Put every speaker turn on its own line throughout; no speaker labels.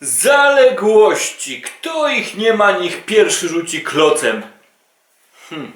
Zaległości. Kto ich nie ma, niech pierwszy rzuci klocem. Hmm.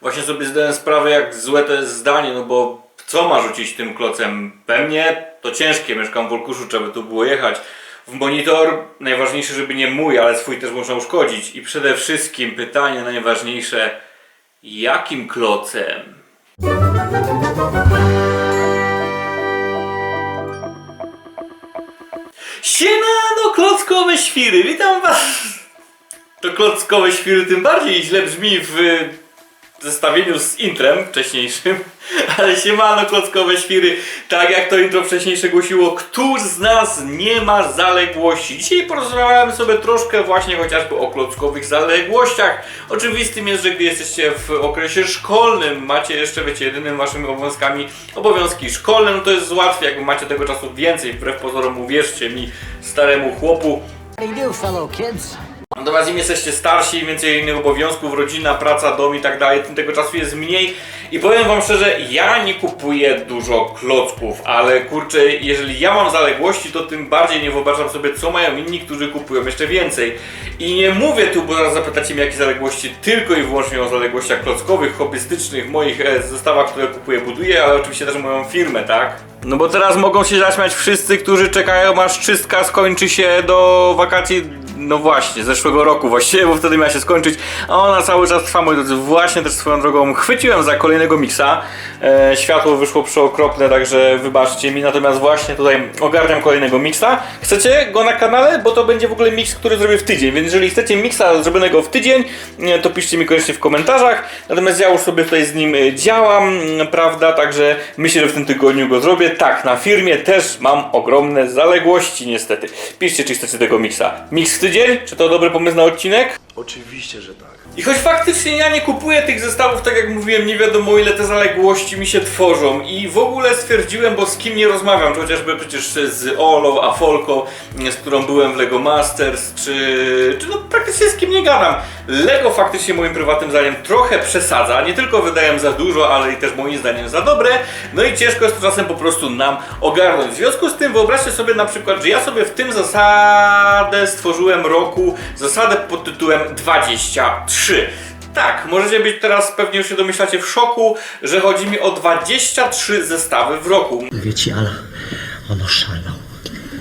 Właśnie sobie zdałem sprawę, jak złe to jest zdanie, no bo co ma rzucić tym klocem? Pewnie to ciężkie, mieszkam w Olkuszu, trzeba by tu było jechać. W monitor najważniejsze, żeby nie mój, ale swój też można uszkodzić. I przede wszystkim pytanie najważniejsze, jakim klocem? Siemano, klockowe świry, witam was! To klockowe świry tym bardziej źle brzmi w zestawieniu z intrem wcześniejszym, ale siemano, klockowe świry, tak jak to intro wcześniejsze głosiło, któż z nas nie ma zaległości? Dzisiaj porozmawiałem sobie troszkę właśnie chociażby o klockowych zaległościach. Oczywistym jest, że gdy jesteście w okresie szkolnym, macie jeszcze, wiecie, jedynymi waszymi obowiązkami obowiązki szkolne, no to jest łatwiej, jakby macie tego czasu więcej, wbrew pozorom uwierzcie mi, staremu chłopu,
How do you do, fellow kids?
Natomiast im jesteście starsi, więcej innych obowiązków, rodzina, praca, dom i tak dalej, tym tego czasu jest mniej. I powiem wam szczerze, ja nie kupuję dużo klocków, ale kurczę, jeżeli ja mam zaległości, to tym bardziej nie wyobrażam sobie, co mają inni, którzy kupują jeszcze więcej. I nie mówię tu, bo zaraz zapytacie mnie, jakie zaległości, tylko i wyłącznie o zaległościach klockowych, hobbystycznych, moich e, zestawach, które kupuję, buduję, ale oczywiście też moją firmę, tak? No bo teraz mogą się zaśmiać wszyscy, którzy czekają aż czystka skończy się do wakacji no właśnie, zeszłego roku właściwie, bo wtedy miała się skończyć, a ona cały czas trwa, moi drodzy, właśnie też swoją drogą chwyciłem za kolejnego miksa, e, światło wyszło przeokropne, także wybaczcie mi, natomiast właśnie tutaj ogarniam kolejnego miksa. Chcecie go na kanale? Bo to będzie w ogóle miks, który zrobię w tydzień, więc jeżeli chcecie miksa zrobionego w tydzień, e, to piszcie mi koniecznie w komentarzach, natomiast ja już sobie tutaj z nim e, działam, m, prawda, także myślę, że w tym tygodniu go zrobię. Tak, na firmie też mam ogromne zaległości niestety. Piszcie, czy chcecie tego miksa. Miks w tydzień? Czy to dobry pomysł na odcinek?
Oczywiście, że tak.
I choć faktycznie ja nie kupuję tych zestawów, tak jak mówiłem, nie wiadomo ile te zaległości mi się tworzą i w ogóle stwierdziłem, bo z kim nie rozmawiam, czy chociażby przecież z Olą, Afolką, z którą byłem w Lego Masters, czy, czy no praktycznie z kim nie gadam. Lego faktycznie moim prywatnym zdaniem trochę przesadza, nie tylko wydają za dużo, ale i też moim zdaniem za dobre, no i ciężko jest to czasem po prostu nam ogarnąć. W związku z tym wyobraźcie sobie na przykład, że ja sobie w tym zasadę stworzyłem roku, zasadę pod tytułem 23. Tak, możecie być teraz, pewnie już się domyślacie, w szoku, że chodzi mi o 23 zestawy w roku.
Mówię ci, ale on oszalał.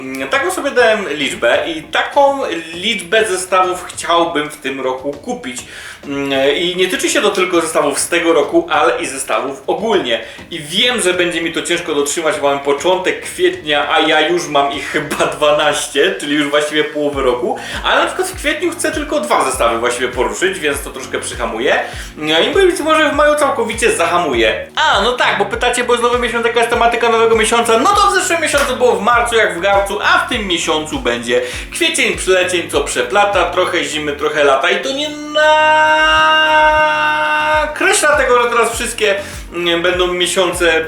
Mm, Taką sobie dałem liczbę i taką liczbę zestawów chciałbym w tym roku kupić. Mm, I nie tyczy się to tylko zestawów z tego roku, ale i zestawów ogólnie. I wiem, że będzie mi to ciężko dotrzymać, bo mam początek kwietnia, a ja już mam ich chyba 12, czyli już właściwie połowy roku. Ale na przykład w kwietniu chcę tylko dwa zestawy właściwie poruszyć, więc to troszkę przyhamuję. No I być może w maju całkowicie zahamuję. A, no tak, bo pytacie, bo jest nowy miesiąc, jaka jest tematyka nowego miesiąca. No to w zeszłym miesiącu było w marcu jak w garcu, a w tym miesiącu będzie kwiecień, przylecień, co przeplata, trochę zimy, trochę lata i to nie nakreśla tego, że teraz wszystkie mm, będą miesiące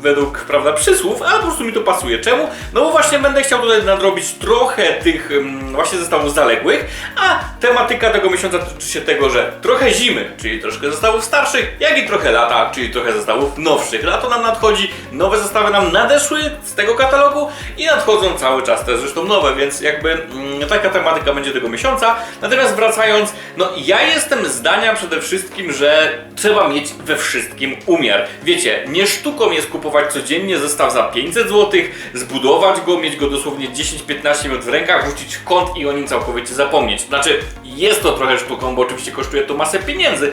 według, prawda, przysłów, ale po prostu mi to pasuje. Czemu? No bo właśnie będę chciał tutaj nadrobić trochę tych mm, właśnie zestawów zaległych, a tematyka tego miesiąca tyczy się tego, że trochę zimy, czyli troszkę zestawów starszych, jak i trochę lata, czyli trochę zestawów nowszych. Lato nam nadchodzi, nowe zestawy nam nadeszły z tego katalogu i nadchodzą cały czas te zresztą nowe, więc jakby mm, taka tematyka będzie tego miesiąca. Natomiast wracając, no ja jestem zdania przede wszystkim, że trzeba mieć we wszystkim umiar. Wiecie, nie sztuką jest kupować codziennie zestaw za 500 zł, zbudować go, mieć go dosłownie 10-15 minut w rękach, rzucić w kąt i o nim całkowicie zapomnieć. Znaczy, jest to trochę sztuką, bo oczywiście kosztuje to masę pieniędzy.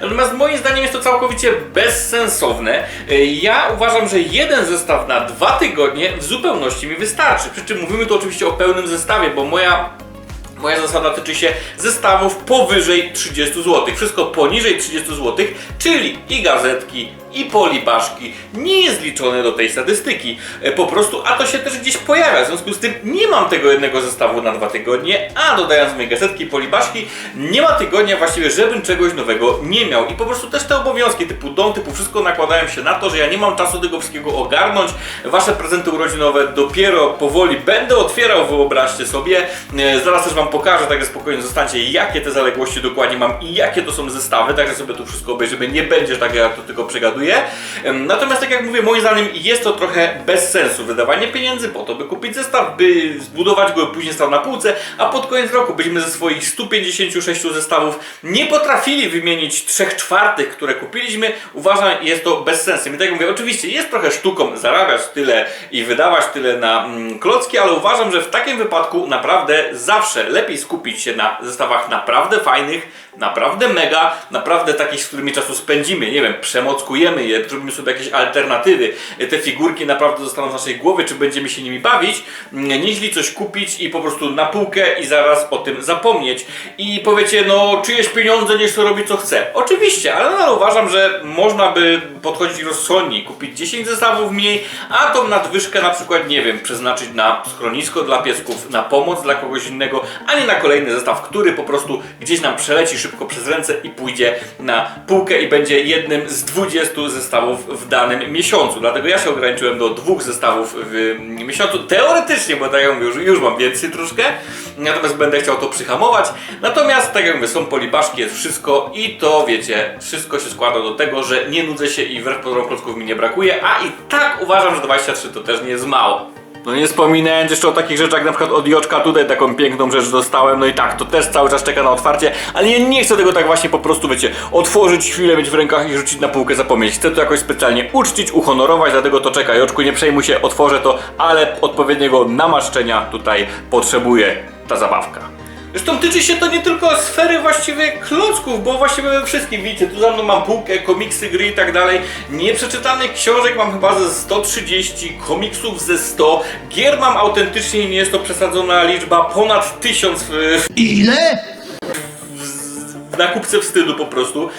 Natomiast moim zdaniem jest to całkowicie bezsensowne. Ja uważam, że jeden zestaw na dwa tygodnie w zupełności mi wystarczy. Przy czym mówimy tu oczywiście o pełnym zestawie, bo moja Moja zasada tyczy się zestawów powyżej 30 zł. Wszystko poniżej 30 zł, czyli i gazetki, i polibaszki nie jest liczone do tej statystyki. E, Po prostu, a to się też gdzieś pojawia. W związku z tym nie mam tego jednego zestawu na dwa tygodnie, a dodając moje gazetki i polibaszki, nie ma tygodnia właściwie, żebym czegoś nowego nie miał. I po prostu też te obowiązki typu dom, typu wszystko nakładają się na to, że ja nie mam czasu tego wszystkiego ogarnąć. Wasze prezenty urodzinowe dopiero powoli będę otwierał, wyobraźcie sobie. E, Zaraz też wam pokażę, także spokojnie zostańcie, jakie te zaległości dokładnie mam i jakie to są zestawy, także sobie tu wszystko obejrzymy. Nie będzie tak, jak to tylko przegaduję. Natomiast tak jak mówię, moim zdaniem jest to trochę bez sensu wydawanie pieniędzy po to, by kupić zestaw, by zbudować go i później stał na półce, a pod koniec roku byśmy ze swoich 156 zestawów nie potrafili wymienić 3 czwartych, które kupiliśmy. Uważam, jest to bez sensu. I tak jak mówię, oczywiście jest trochę sztuką zarabiać tyle i wydawać tyle na mm, klocki, ale uważam, że w takim wypadku naprawdę zawsze lepiej skupić się na zestawach naprawdę fajnych, naprawdę mega, naprawdę takich, z którymi czasu spędzimy, nie wiem, przemockujemy je, zrobimy sobie jakieś alternatywy, te figurki naprawdę zostaną w naszej głowie, czy będziemy się nimi bawić, nieźli coś kupić i po prostu na półkę i zaraz o tym zapomnieć. I powiecie, no czyjeś pieniądze, niech to robi co chce. Oczywiście, ale nadal uważam, że można by podchodzić rozsądniej, kupić 10 zestawów mniej, a tą nadwyżkę na przykład, nie wiem, przeznaczyć na schronisko dla piesków, na pomoc dla kogoś innego, a nie na kolejny zestaw, który po prostu gdzieś nam przeleci szybko przez ręce i pójdzie na półkę i będzie jednym z 20 zestawów w danym miesiącu. Dlatego ja się ograniczyłem do dwóch zestawów w miesiącu. Teoretycznie, bo tak jak mówię, już, już mam więcej troszkę, natomiast będę chciał to przyhamować. Natomiast, tak jak mówię, są polibaszki, jest wszystko i to wiecie, wszystko się składa do tego, że nie nudzę się i wbrew pozorom klocków mi nie brakuje, a i tak uważam, że 23 to też nie jest mało. No nie wspominając jeszcze o takich rzeczach, jak na przykład od Joczka tutaj taką piękną rzecz dostałem, no i tak, to też cały czas czeka na otwarcie, ale ja nie chcę tego tak właśnie po prostu, wiecie, otworzyć chwilę, mieć w rękach i rzucić na półkę, zapomnieć. Chcę to jakoś specjalnie uczcić, uhonorować, dlatego to czeka Joczku, nie przejmuj się, otworzę to, ale odpowiedniego namaszczenia tutaj potrzebuje ta zabawka. Zresztą tyczy się to nie tylko sfery właściwie klocków, bo właściwie we wszystkim, widzicie, tu za mną mam półkę, komiksy, gry i tak dalej. Nieprzeczytanych książek mam chyba ze 130, komiksów ze 100, gier mam autentycznie, nie jest to przesadzona liczba, ponad 1000 w,
Ile?
w nakupce wstydu po prostu.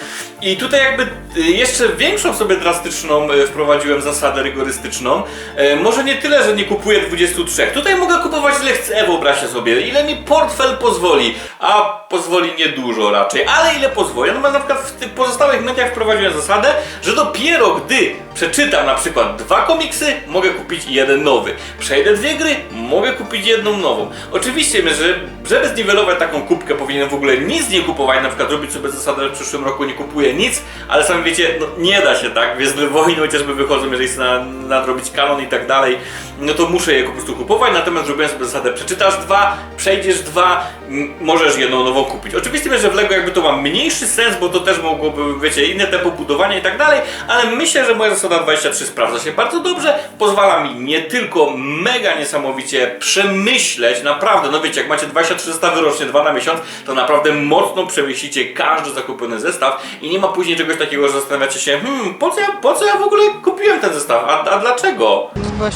I tutaj jakby y, jeszcze większą sobie drastyczną y, wprowadziłem zasadę rygorystyczną. E, Może nie tyle, że nie kupuję 23. Tutaj mogę kupować ile chcę, wyobraźcie sobie. Ile mi portfel pozwoli. A pozwoli niedużo raczej, ale ile pozwoli. No na przykład w pozostałych mediach wprowadziłem zasadę, że dopiero gdy przeczytam na przykład dwa komiksy, mogę kupić jeden nowy. Przejdę dwie gry, mogę kupić jedną nową. Oczywiście, że, żeby zniwelować taką kubkę, powinienem w ogóle nic nie kupować, na przykład zrobić sobie zasadę, że w przyszłym roku nie kupuję nic, ale sami wiecie, no nie da się tak, Gwiezdne Wojny chociażby wychodzą, jeżeli chcę na- nadrobić kanon i tak dalej, no to muszę je po prostu kupować, natomiast zrobiłem sobie zasadę, przeczytasz dwa, przejdziesz dwa, możesz jedną nową kupić. Oczywiście, że w LEGO jakby to ma mniejszy sens, bo to też mogłoby, wiecie, inne tempo budowania i tak dalej, ale myślę, że moja zasada 23 sprawdza się bardzo dobrze, pozwala mi nie tylko mega niesamowicie przemyśleć, naprawdę, no wiecie, jak macie 23 zestawy rocznie, dwa na miesiąc, to naprawdę mocno przemyślicie każdy zakupiony zestaw i nie ma później czegoś takiego, że zastanawiacie się, hmm, po co ja, po co ja w ogóle kupiłem ten zestaw, a, a dlaczego?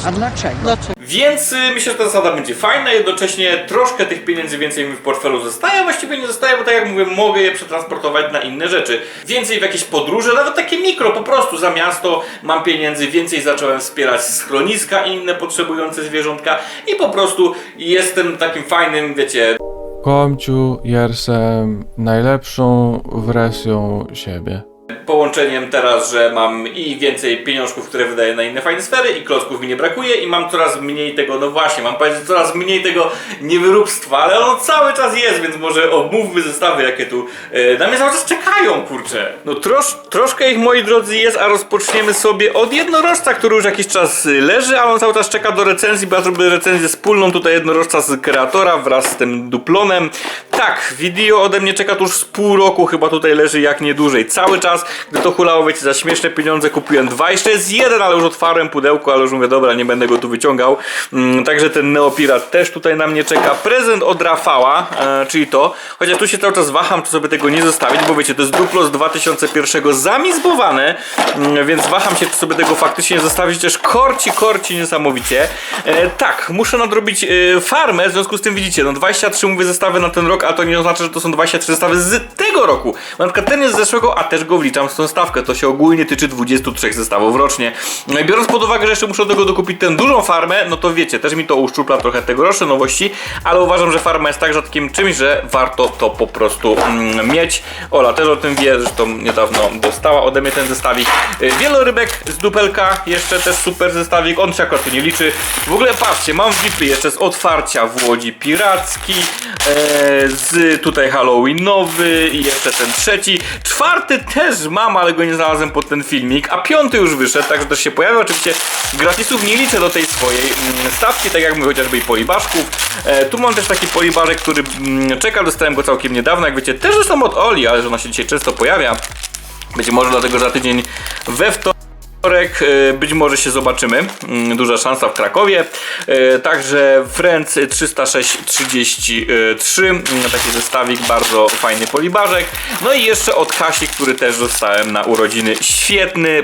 A dlaczego? Dlaczego?
Więc y, myślę, że ta zasada będzie fajna, jednocześnie troszkę tych pieniędzy więcej mi w portfelu zostaje, a właściwie nie zostaje, bo tak jak mówię, mogę je przetransportować na inne rzeczy. Więcej w jakieś podróże, nawet takie mikro, po prostu za miasto mam pieniędzy, więcej zacząłem wspierać schroniska i inne potrzebujące zwierzątka i po prostu jestem takim fajnym, wiecie,
Komciu jestem najlepszą wersją siebie.
Połączeniem teraz, że mam i więcej pieniążków, które wydaję na inne fajne sfery i klocków mi nie brakuje i mam coraz mniej tego, no właśnie, mam powiedzieć coraz mniej tego niewyróbstwa, ale ono cały czas jest, więc może omówmy zestawy, jakie tu e, na mnie cały czas czekają, kurczę. No trosz, troszkę ich, moi drodzy, jest, a rozpoczniemy sobie od jednorożca, który już jakiś czas y, leży, a on cały czas czeka do recenzji, bo ja zrobię recenzję wspólną tutaj jednorożca z kreatora wraz z tym duplonem. Tak, video ode mnie czeka tu już z pół roku, chyba tutaj leży jak nie dłużej. Cały czas, gdy to hulało, wiecie, za śmieszne pieniądze kupiłem dwa, jeszcze jest jeden, ale już otwarłem pudełko, ale już mówię, dobra, nie będę go tu wyciągał. Mm, także ten Neopirat też tutaj na mnie czeka. Prezent od Rafała, e, czyli to. Chociaż tu się cały czas waham, czy sobie tego nie zostawić, bo wiecie, to jest Duplo z 2001 zamizbowane, mm, więc waham się, czy sobie tego faktycznie zostawić. Też korci, korci niesamowicie. E, tak, muszę nadrobić e, farmę, w związku z tym widzicie, no 23 mówię zestawy na ten rok, a to nie oznacza, że to są 23 zestawy z tego roku. Na przykład ten jest z zeszłego, a też go wliczam w tą stawkę. To się ogólnie tyczy 23 zestawów rocznie. No i biorąc pod uwagę, że jeszcze muszę do tego dokupić tę dużą farmę, no to wiecie, też mi to uszczupla trochę tegoroczne nowości, ale uważam, że farma jest tak rzadkim czymś, że warto to po prostu mm, mieć. Ola też o tym wie, zresztą niedawno dostała ode mnie ten zestawik. Y, Wielorybek z dupelka, jeszcze też super zestawik, on się akurat nie liczy. W ogóle patrzcie, mam VIPy jeszcze z otwarcia w Łodzi Piracki, e, z tutaj Halloweenowy i jeszcze ten trzeci. Czwarty też też mam, ale go nie znalazłem pod ten filmik, a piąty już wyszedł, także też się pojawił. Oczywiście gratisów nie liczę do tej swojej mm, stawki, tak jak mówię, chociażby i polibaszków. E, tu mam też taki polibarek, który mm, czeka, dostałem go całkiem niedawno, jak wiecie, też zresztą od Oli, ale że ona się dzisiaj często pojawia. Być może dlatego za tydzień we wtorek. E, Być może się zobaczymy. Mm, Duża szansa w Krakowie. E, Także Friends 30633. mm, Taki zestawik, bardzo fajny polibarzek. No i jeszcze od Kasi, który też dostałem na urodziny. Świetny,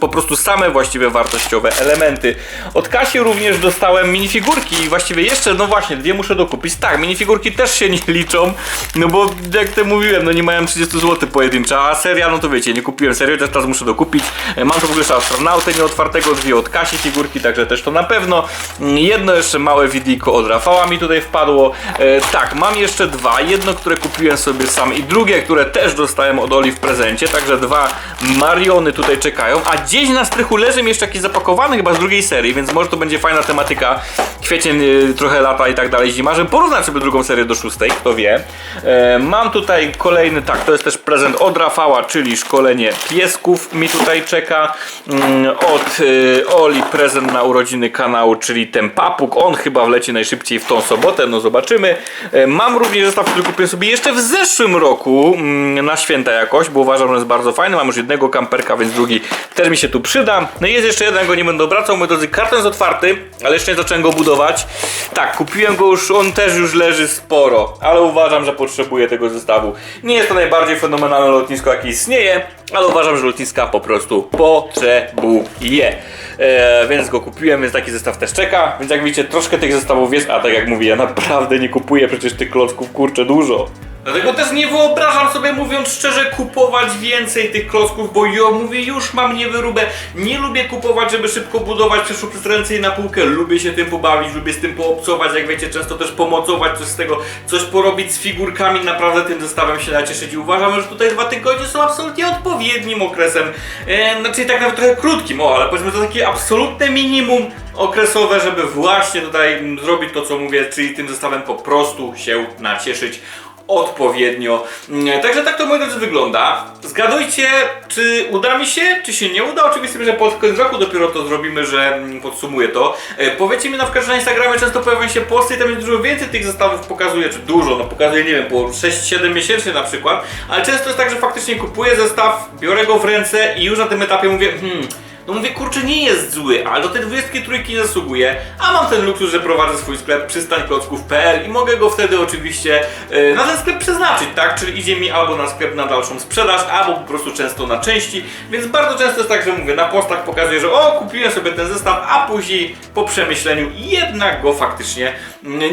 po prostu, same właściwie wartościowe elementy. Od Kasi również dostałem minifigurki i właściwie jeszcze, no właśnie, dwie muszę dokupić. Tak, minifigurki też się nie liczą, no bo jak to mówiłem, no nie mają 30 zł pojedyncza, a seria, no to wiecie, nie kupiłem serio, też teraz muszę dokupić. E, Mam to w ogóle jeszcze astronautę nieotwartego, dwie od Kasi figurki, także też to na pewno. Mm, Jedno jeszcze małe widiko od Rafała mi tutaj wpadło. E, tak, mam jeszcze dwa, jedno, które kupiłem sobie sam i drugie, które też dostałem od Oli w prezencie, także dwa Mariony tutaj czekają, a gdzieś na strychu leży mi jeszcze jakiś zapakowany chyba z drugiej serii, więc może to będzie fajna tematyka, kwiecień, y, trochę lata i tak dalej, zima, żeby porównać sobie drugą serię do szóstej, kto wie. E, mam tutaj kolejny, tak, to jest też prezent od Rafała, czyli szkolenie piesków mi tutaj czeka. Mm, Od y, Oli prezent na urodziny kanału, czyli ten papuk, on chyba wleci najszybciej w tą sobotę, no zobaczymy. E, Mam również zestaw, który kupiłem sobie jeszcze w zeszłym roku mm, na święta jakoś, bo uważam, że jest bardzo fajny. Mam już jednego kamperka, więc drugi też mi się tu przyda. No i jest jeszcze jeden, go nie będę obracał, moi drodzy, karton jest otwarty, ale jeszcze nie zacząłem go budować. Tak, kupiłem go już, on też już leży sporo, ale uważam, że potrzebuję tego zestawu. Nie jest to najbardziej fenomenalne lotnisko, jakie istnieje, ale uważam, że lotniska po prostu potrzebuje. E, więc go kupiłem, więc taki zestaw też czeka. Więc jak widzicie, troszkę tych zestawów jest, a tak jak mówię, ja naprawdę nie kupuję przecież tych klocków, kurczę, dużo. Dlatego też nie wyobrażam sobie, mówiąc szczerze, kupować więcej tych klocków, bo ja mówię, już mam niewyrubę. Nie lubię kupować, żeby szybko budować, przeszło przez ręce i na półkę. Lubię się tym pobawić, lubię z tym poobcować, jak wiecie, często też pomocować, coś z tego, coś porobić z figurkami. Naprawdę tym zestawem się nacieszyć i uważam, że tutaj dwa tygodnie są absolutnie odpowiednim okresem. E, znaczy tak nawet trochę krótkim, o, ale powiedzmy to takie absolutne minimum okresowe, żeby właśnie tutaj mm, zrobić to, co mówię, czyli tym zestawem po prostu się nacieszyć odpowiednio. Mm, Także tak to moi drodzy wygląda. Zgadujcie, czy uda mi się, czy się nie uda. Oczywiście, że pod koniec roku dopiero to zrobimy, że mm, podsumuję to. E, Powiedzcie mi na przykład, że na Instagramie często pojawiają się posty i tam jest dużo więcej tych zestawów pokazuje, czy dużo, no pokazuje, nie wiem, po 6-7 miesięcznie na przykład, ale często jest tak, że faktycznie kupuję zestaw, biorę go w ręce i już na tym etapie mówię, hmm, no mówię, kurczę, nie jest zły, ale do tej 23 nie zasługuje, a mam ten luksus, że prowadzę swój sklep przystańklocków.pl i mogę go wtedy oczywiście e, na ten sklep przeznaczyć, tak? Czyli idzie mi albo na sklep na dalszą sprzedaż, albo po prostu często na części, więc bardzo często jest tak, że mówię, na postach pokazuję, że o, kupiłem sobie ten zestaw, a później po przemyśleniu jednak go faktycznie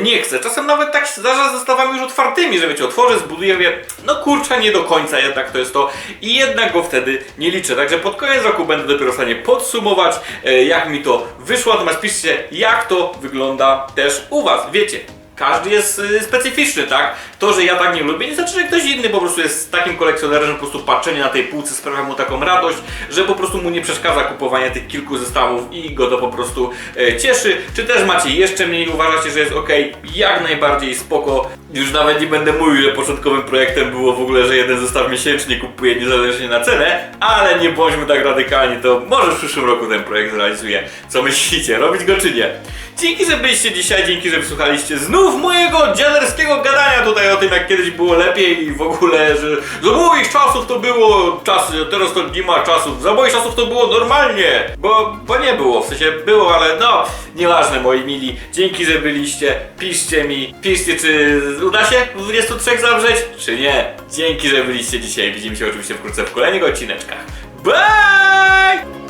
nie chcę. Czasem nawet tak się zdarza z zestawami już otwartymi, że wiecie, otworzę, zbuduję, wie, no kurczę, nie do końca jednak to jest to i jednak go wtedy nie liczę. Także pod koniec roku będę dopiero w stanie podsumować, e, jak mi to wyszło, natomiast piszcie, jak to wygląda też u Was. Wiecie, każdy jest y, specyficzny, tak? To, że ja tak nie lubię, nie znaczy, że ktoś inny po prostu jest takim kolekcjonerem, że po prostu patrzenie na tej półce sprawia mu taką radość, że po prostu mu nie przeszkadza kupowanie tych kilku zestawów i go to po prostu e, cieszy. Czy też macie jeszcze mniej, uważacie, że jest ok? Jak najbardziej spoko. Już nawet nie będę mówił, że początkowym projektem było w ogóle, że jeden zestaw miesięcznie kupuję niezależnie na cenę, ale nie bądźmy tak radykalni, to może w przyszłym roku ten projekt zrealizuję. Co myślicie, robić go czy nie? Dzięki, że byliście dzisiaj, dzięki, że wysłuchaliście znów mojego dziaderskiego gadania tutaj o tym, jak kiedyś było lepiej i w ogóle, że za moich czasów to było czasy, teraz to nie ma czasów, za moich czasów to było normalnie, bo, bo nie było, w sensie było, ale no, nieważne moi mili, dzięki, że byliście, piszcie mi, piszcie, czy uda się 23 zawrzeć, czy nie? Dzięki, że byliście dzisiaj. Widzimy się oczywiście wkrótce w kolejnych odcineczkach. Bye!